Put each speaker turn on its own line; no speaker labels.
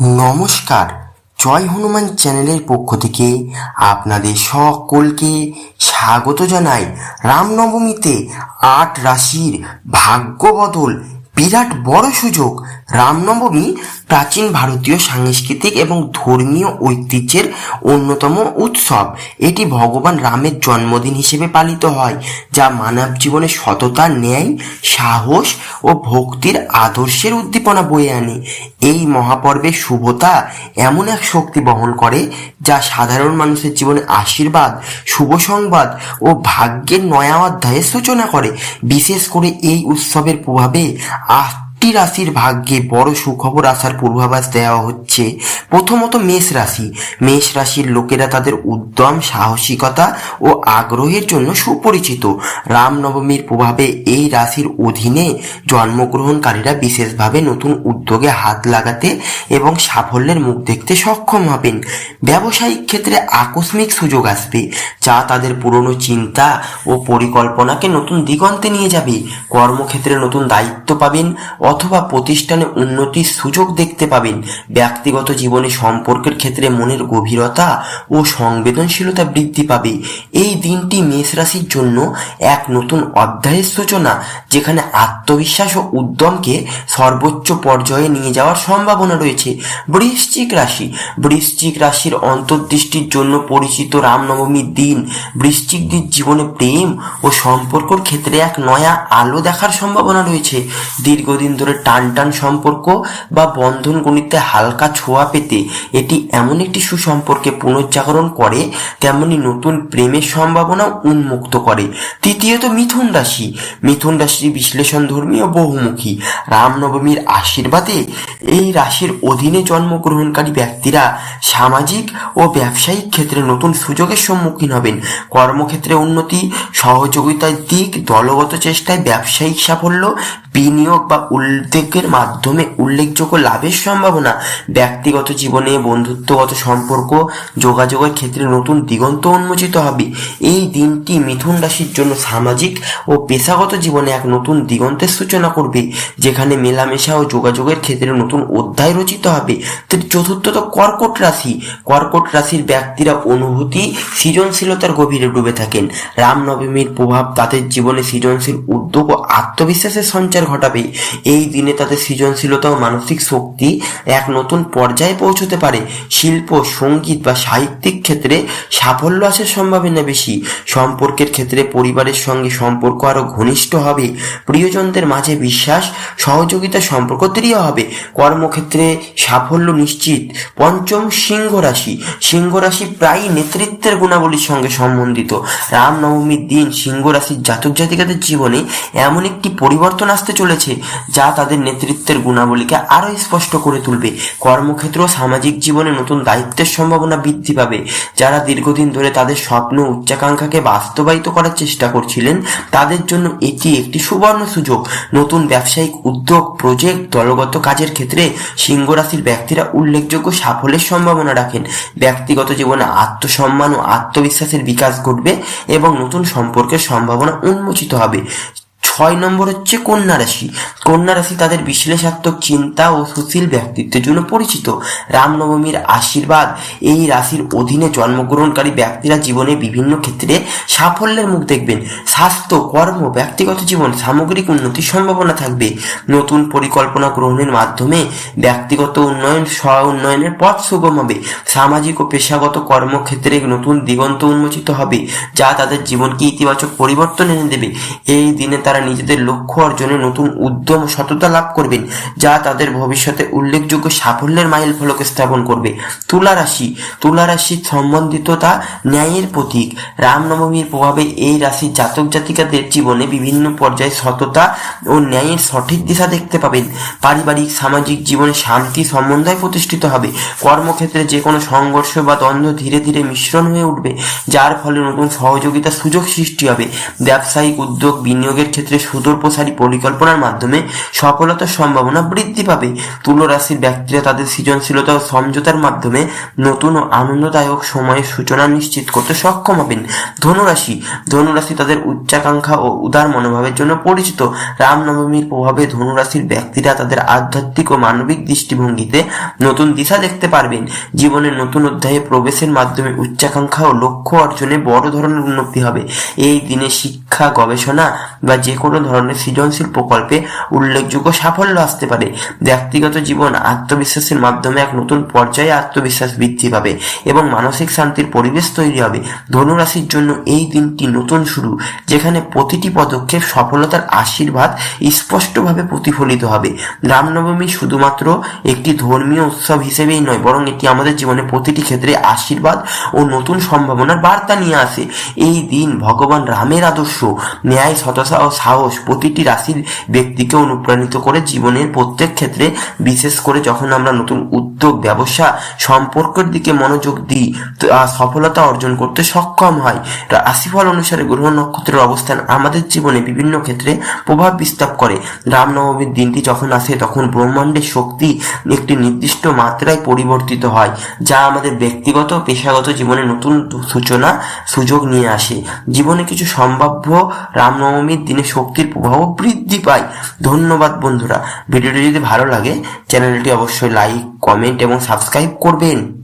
নমস্কার। জয় হনুমান চ্যানেলের পক্ষ থেকে আপনাদের সকলকে স্বাগত জানাই। রামনবমীতে আট রাশির ভাগ্য বদল বিরাট বড় সুযোগ। রামনবমী প্রাচীন ভারতীয় সাংস্কৃতিক এবং ধর্মীয় ঐতিহ্যের অন্যতম উৎসব। এটি ভগবান রামের জন্মদিন হিসেবে পালিত হয়, যা মানব জীবনে সততা ন্যায়, সাহস ও ভক্তির আদর্শের উদ্দীপনা বয়ে আনে। এই মহাপর্বের শুভতা এমন এক শক্তি বহন করে, যা সাধারণ মানুষের জীবনে আশীর্বাদ, শুভ সংবাদ ও ভাগ্যের নয়া অধ্যায়ের সূচনা করে। বিশেষ করে এই উৎসবের প্রভাবে hasta আটটি রাশির ভাগ্যে বড় সুখবর আসার পূর্বাভাস দেওয়া হচ্ছে। প্রথমত মেষ রাশি। মেষ রাশির লোকেরা তাদের উদ্যম, সাহসিকতা ও আগ্রহের জন্য সুপরিচিত। রামনবমীর প্রভাবে এই রাশির অধীনে জন্মগ্রহণকারীরা বিশেষভাবে নতুন উদ্যোগে হাত লাগাতে এবং সাফল্যের মুখ দেখতে সক্ষম হবেন। ব্যবসায়িক ক্ষেত্রে আকস্মিক সুযোগ আসবে, যা তাদের পুরনো চিন্তা ও পরিকল্পনাকে নতুন দিগন্তে নিয়ে যাবে। কর্মক্ষেত্রে নতুন দায়িত্ব পাবেন অথবা প্রতিষ্ঠানে উন্নতির সুযোগ দেখতে পাবেন। ব্যক্তিগত জীবনে সম্পর্কের ক্ষেত্রে মনের গভীরতা ও সংবেদনশীলতা বৃদ্ধি পাবে। এই দিনটি মেষ রাশির জন্য এক নতুন অধ্যায়ের সূচনা, যেখানে আত্মবিশ্বাস ও উদ্যমকে সর্বোচ্চ পর্যায়ে নিয়ে যাওয়ার সম্ভাবনা রয়েছে। বৃশ্চিক রাশি, বৃশ্চিক রাশির অন্তর্দৃষ্টির জন্য পরিচিত রামনবমীর দিন। বৃশ্চিকদের জীবনে প্রেম ও সম্পর্কর ক্ষেত্রে এক নয়া আলো দেখার সম্ভাবনা রয়েছে। দীর্ঘদিন ধরে টান টান সম্পর্ক বা বন্ধন গণিতে হালকা ছোঁয়া পেতে এটি এমন একটি সুসম্পর্কে পুনর্জাগরণ করে, তেমনি নতুন প্রেমের সম্ভাবনা উন্মুক্ত করে। তৃতীয়ত মিথুন রাশি। মিথুন রাশি বিশ্লেষণ ধর্মীয় বহুমুখী। রামনবমীর আশীর্বাদে এই রাশির অধীনে জন্মগ্রহণকারী ব্যক্তিরা সামাজিক ও ব্যবসায়িক ক্ষেত্রে নতুন সুযোগের সম্মুখীন হবেন। কর্মক্ষেত্রে উন্নতি, সহযোগিতার দিক, দলগত চেষ্টায় ব্যবসায়িক সাফল্য বিনিয়োগ বা উদ্যোগের মাধ্যমে উল্লেখযোগ্য লাভের সম্ভাবনা, ব্যক্তিগত জীবনে, বন্ধুত্বগত সম্পর্ক, যোগাযোগের ক্ষেত্রে নতুন দিগন্ত উন্মোচিত হবে। এই দিনটি মিথুন রাশির জন্য সামাজিক ও পেশাগত জীবনে এক নতুন দিগন্তের সূচনা করবে, যেখানে মেলামেশা ও যোগাযোগের ক্ষেত্রে নতুন অধ্যায় রচিত হবে। চতুর্থত কর্কট রাশি। কর্কট রাশির ব্যক্তিরা অনুভূতি সৃজনশীলতার গভীরে ডুবে থাকেন। রামনবমীর প্রভাব তাদের জীবনে সৃজনশীল উদ্যোগ ও আত্মবিশ্বাসের সঞ্চার ঘটাবে। এই দিনে তাদের সৃজনশীলতা ও মানসিক শক্তি এক নতুন পর্যায়ে পৌঁছতে পারে। শিল্প, সংগীত বা সাহিত্যিক ক্ষেত্রে সাফল্য আসার সম্ভাবনা বেশি। সম্পর্কের ক্ষেত্রে পরিবারের সঙ্গে সম্পর্ক আরও ঘনিষ্ঠ হবে। প্রিয়জনদের মাঝে বিশ্বাস, সহযোগিতা, সম্পর্ক দৃঢ় হবে। কর্মক্ষেত্রে সাফল্য নিশ্চিত। পঞ্চম সিংহ রাশি। সিংহ রাশি প্রায়ই নেতৃত্বের গুণাবলীর সঙ্গে সম্বন্ধিত। রামনবমীর দিন সিংহ রাশির জাতক জাতিকাদের জীবনে এমন একটি পরিবর্তন আসতে চলেছে, যা তাদের নেতৃত্বের গুণাবলীকে আরও স্পষ্ট করে তুলবে। কর্মক্ষেত্র সামাজিক জীবনে নতুন দায়িত্বের সম্ভাবনা বৃদ্ধি পাবে। যারা দীর্ঘদিন ধরে তাদের স্বপ্ন উচ্চাকাঙ্ক্ষাকে বাস্তবায়িত করার চেষ্টা করছিলেন, তাদের জন্য এটি একটি সুবর্ণ সুযোগ। নতুন ব্যবসায়িক উদ্যোগ, প্রজেক্ট, দলগত কাজের ক্ষেত্রে সিংহ রাশির ব্যক্তিরা উল্লেখযোগ্য সাফল্যের সম্ভাবনা রাখেন। ব্যক্তিগত জীবনে আত্মসম্মান ও আত্মবিশ্বাসের বিকাশ ঘটবে এবং নতুন সম্পর্কের সম্ভাবনা উন্মোচিত হবে। ছয় নম্বর হচ্ছে কন্যা রাশি। কন্যা রাশি তাদের বিশ্লেষাত্মক চিন্তা ও সুশীল ব্যক্তিত্বের জন্য পরিচিত। রামনবমীর আশীর্বাদ, এই রাশির অধীনে জন্মগ্রহণকারী ব্যক্তিরা জীবনে বিভিন্ন ক্ষেত্রে সাফল্যের মুখ দেখবেন। স্বাস্থ্য, কর্ম, ব্যক্তিগত জীবন, সামগ্রিক উন্নতির সম্ভাবনা থাকবে। নতুন পরিকল্পনা গ্রহণের মাধ্যমে ব্যক্তিগত উন্নয়ন স্ব উন্নয়নের পথ সুগম হবে। সামাজিক ও পেশাগত কর্মক্ষেত্রে নতুন দিগন্ত উন্মোচিত হবে, যা তাদের জীবনকে ইতিবাচক পরিবর্তন এনে দেবে। এই দিনে তারা নিজেদের লক্ষ্য অর্জনে নতুন উদ্যম সততা লাভ করবেন, যা তাদের ভবিষ্যতে উল্লেখযোগ্য সাফল্যের মাইল ফলক স্থাপন করবে। তুলা রাশি। তুলা রাশির সম্বন্ধিততা ন্যায়ের প্রতীক। রামনবমীর প্রভাবে এই রাশির জাতক জাতিকাদের জীবনে বিভিন্ন পর্যায়ে সততা ও ন্যায়ের সঠিক দিশা দেখতে পাবেন। পারিবারিক, সামাজিক জীবনে শান্তি, সমন্বয় প্রতিষ্ঠিত হবে। কর্মক্ষেত্রে যে কোনো সংঘর্ষ বা দ্বন্দ্ব ধীরে ধীরে মিশ্রণ হয়ে উঠবে, যার ফলে নতুন সহযোগিতা সুযোগ সৃষ্টি হবে। ব্যবসায়িক উদ্যোগ বিনিয়োগের ক্ষেত্রে ক্ষেত্রে সুদূরপ্রসারী পরিকল্পনার মাধ্যমে সফলতার সম্ভাবনা বৃদ্ধি পাবে। তুলো রাশির ব্যক্তিরা তাদের সৃজনশীলতা ও সমঝোতার মাধ্যমে নতুন ও আনন্দদায়ক সময়ের সূচনা নিশ্চিত করতে সক্ষম হবেন। ধনুরাশি। ধনুরাশি তাদের উচ্চাকাঙ্ক্ষা ও উদার মনোভাবের জন্য পরিচিত। রামনবমীর প্রভাবে ধনুরাশির ব্যক্তিরা তাদের আধ্যাত্মিক ও মানবিক দৃষ্টিভঙ্গিতে নতুন দিশা দেখতে পারবেন। জীবনের নতুন অধ্যায়ে প্রবেশের মাধ্যমে উচ্চাকাঙ্ক্ষা ও লক্ষ্য অর্জনে বড় ধরনের উন্নতি হবে। এই দিনে শিক্ষা, গবেষণা বা যে কোনো ধরনের সৃজনশীল প্রকল্পে উল্লেখযোগ্য সাফল্য আসতে পারে। ব্যক্তিগত জীবন, আত্মবিশ্বাসের মাধ্যমে এক নতুন পর্যায়ে আত্মবিশ্বাস বৃদ্ধি পাবে এবং মানসিক শান্তির পরিবেশ তৈরি হবে। ধনুরাশির জন্য এই দিনটি নতুন শুরু, যেখানে প্রতিটি পদক্ষেপ সফলতার আশীর্বাদ স্পষ্টভাবে প্রতিফলিত হবে। রামনবমী শুধুমাত্র একটি ধর্মীয় উৎসব হিসেবেই নয়, বরং এটি আমাদের জীবনে প্রতিটি ক্ষেত্রে আশীর্বাদ ও নতুন সম্ভাবনার বার্তা নিয়ে আসে। এই দিন ভগবান রামের আদর্শ, ন্যায়, সততা ও সাহস। প্রতিটি রাশির ব্যক্তিকে অনুপ্রাণিত করে জীবনের প্রত্যেক ক্ষেত্রে, বিশেষ করে যখন আমরা নতুন উদ্যোগ, ব্যবসা, সম্পর্কের দিকে মনোযোগ দিই সফলতা অর্জন করতে সক্ষম হয়। রাশিফল অনুসারে গ্রহ নক্ষত্রের অবস্থান আমাদের জীবনে বিভিন্ন ক্ষেত্রে প্রভাব বিস্তার করে। রামনবমীর দিনটি যখন আসে, তখন ব্রহ্মাণ্ডের শক্তি একটি নির্দিষ্ট মাত্রায় পরিবর্তিত হয়, যা আমাদের ব্যক্তিগত, পেশাগত জীবনে নতুন সূচনা, সুযোগ নিয়ে আসে। জীবনে কিছু সম্ভাব্য রামনবমীর দিনে শক্তির প্রভাব বৃদ্ধি পায়। ধন্যবাদ বন্ধুরা। ভিডিওটি যদি ভালো লাগে, চ্যানেলটি অবশ্যই লাইক কমেন্ট এবং সাবস্ক্রাইব করবেন।